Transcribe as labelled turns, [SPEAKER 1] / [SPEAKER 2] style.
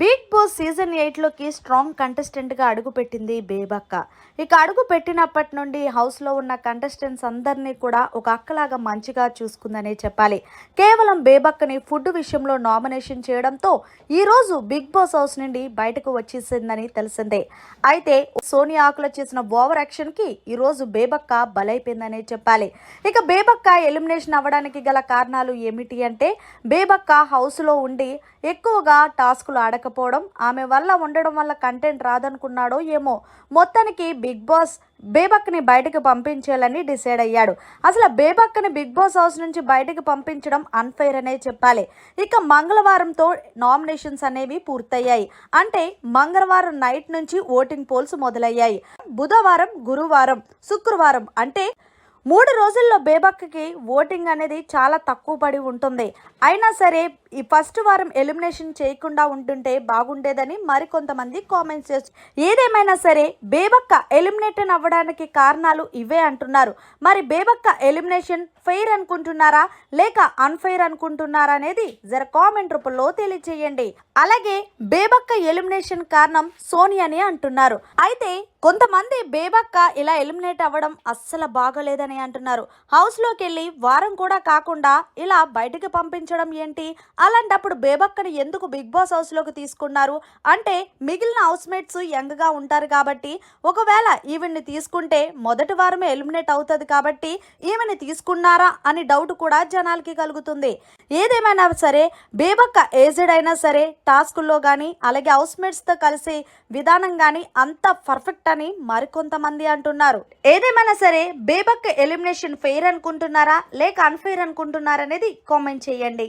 [SPEAKER 1] Big boss season ఎయిట్లోకి strong కంటెస్టెంట్గా అడుగుపెట్టింది బేబక్క. ఇక అడుగు పెట్టినప్పటి నుండి హౌస్లో ఉన్న కంటెస్టెంట్స్ అందరినీ కూడా ఒక అక్కలాగా మంచిగా చూసుకుందనే చెప్పాలి. కేవలం బేబక్కని ఫుడ్ విషయంలో నామినేషన్ చేయడంతో ఈరోజు బిగ్ బాస్ హౌస్ నుండి బయటకు వచ్చేసిందని తెలిసిందే. అయితే సోనియా ఆకుల చేసిన ఓవర్ యాక్షన్కి ఈరోజు బేబక్క బలైపోయిందనే చెప్పాలి. ఇక బేబక్క ఎలిమినేషన్ అవ్వడానికి గల కారణాలు ఏమిటి అంటే బేబక్క హౌస్లో ఉండి ఎక్కువగా టాస్కులు లేకపోవడం ఆమె వల్ల ఉండడం వల్ల కంటెంట్ రాదనుకున్నాడో ఏమో మొత్తానికి బిగ్ బాస్ బేబక్ని బయటకు పంపించాలని డిసైడ్ అయ్యాడు. అసలు బేబక్ని బిగ్ బాస్ హౌస్ నుంచి బయటకు పంపించడం అన్ఫైర్ అనే చెప్పాలి. ఇక మంగళవారంతో నామినేషన్స్ అనేవి పూర్తయ్యాయి. అంటే మంగళవారం నైట్ నుంచి ఓటింగ్ పోల్స్ మొదలయ్యాయి. బుధవారం గురువారం శుక్రవారం అంటే మూడు రోజుల్లో బేబక్కి ఓటింగ్ అనేది చాలా తక్కువ పడి ఉంటుంది. అయినా సరే ఈ ఫస్ట్ వారం ఎలిమినేషన్ చేయకుండా ఉంటుంటే బాగుండేదని మరికొంతమంది కామెంట్స్ చేస్తు ఏదేమైనా సరే బేబక్క ఎలిమినేషన్ అవ్వడానికి కారణాలు ఇవే అంటున్నారు. మరి బేబక్క ఎలిమినేషన్ ఫెయిర్ అనుకుంటున్నారా? లేక అన్ఫెయిర్ అనుకుంటున్నారా అనేది జర కామెంట్ రూపంలో తెలియజేయండి అలాగే బేబక్క ఎలిమినేషన్ కారణం సోనియాని అంటున్నారు. అయితే కొంతమంది బేబక్క ఇలా ఎలిమినేట్ అవ్వడం అస్సలు బాగలేదని అంటున్నారు. హౌస్లోకి వెళ్ళి వారం కూడా కాకుండా ఇలా బయటికి పంపించడం ఏంటి? అలాంటప్పుడు బేబక్కని ఎందుకు బిగ్ బాస్ హౌస్లోకి తీసుకున్నారు? అంటే మిగిలిన హౌస్మేట్స్ యంగ్గా ఉంటారు కాబట్టి ఒకవేళ ఈవిడ్ని తీసుకుంటే మొదటి వారమే ఎలిమినేట్ అవుతుంది కాబట్టి ఈమెని తీసుకున్నారా అని డౌట్ కూడా జనాలకి కలుగుతుంది. ఏదేమైనా సరే బేబక్క ఏజ్డ్ అయినా సరే టాస్కుల్లో కానీ అలాగే హౌస్మేట్స్తో కలిసి విధానం కానీ అంత పర్ఫెక్ట్ అని మరికొంతమంది అంటున్నారు. ఏదేమైనా సరే బేబక్క ఎలిమినేషన్ ఫెయిర్ అనుకుంటున్నారా లేక అన్ఫెయిర్ అనుకుంటున్నారా అనేది కామెంట్ చేయండి.